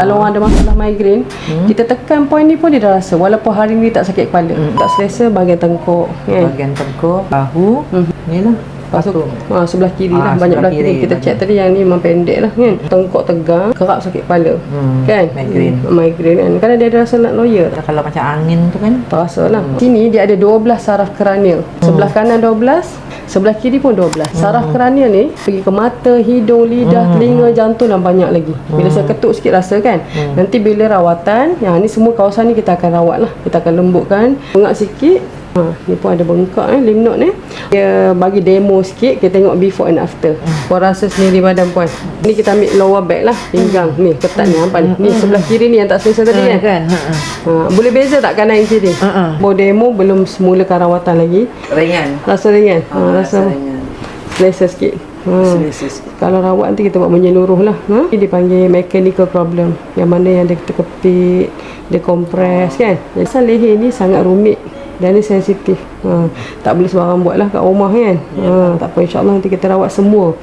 Kalau orang ada masalah migrain, hmm. kita tekan point ni pun dia dah rasa. Walaupun hari ni tak sakit kepala. Hmm. Tak selesa bahagian tengkuk. Kan? Bahagian tengkuk, bahu, ni lah. Lepas tu, ha, sebelah kiri Ah, lah. Banyak sebelah belah kiri. kiri Kita banyak. check tadi yang ni memang pendek lah kan. Tengkuk tegang, kerap sakit kepala. Hmm, Kan? migraine. Hmm, migraine kan. Kadang dia ada rasa nak lawyer. Kalau macam angin tu kan, Terasa lah. Sini dia ada 12 saraf kranial. Sebelah kanan 12, sebelah kiri pun 12. Saraf kranial ni pergi ke mata, hidung, lidah, telinga, jantung dan banyak lagi. Bila saya ketuk sikit rasa kan. Nanti bila rawatan, yang ni semua kawasan ni kita akan rawat lah. Kita akan lembutkan. Bengak sikit. Ha, ni pun ada bengkak eh, lymph node ni. Dia bagi demo sikit, kita tengok before and after. Puan rasa sendiri badan puan. Ni kita ambil lower back lah, pinggang. Ni ketat ni nampak ni. Ni sebelah kiri ni yang tak selesa tadi kan. kan? Ha, ha. Ha, boleh beza tak kanan kiri? Ha, ha. Uh-uh. demo belum semulakan rawatan lagi. Ringan. Rasa ringan. Ha, Ah, rasa ringan. selesa sikit. Ha. Selesa sikit. Kalau rawat nanti kita buat menyeluruh lah. Ha? Ini dipanggil mechanical problem. Yang mana yang dia terkepit, dia kompres kan. Jadi asal leher ni sangat rumit dan dia sensitif. Ha. Tak boleh sembarang buat lah kat rumah kan. Ha. Tak apa insyaAllah nanti kita rawat semua.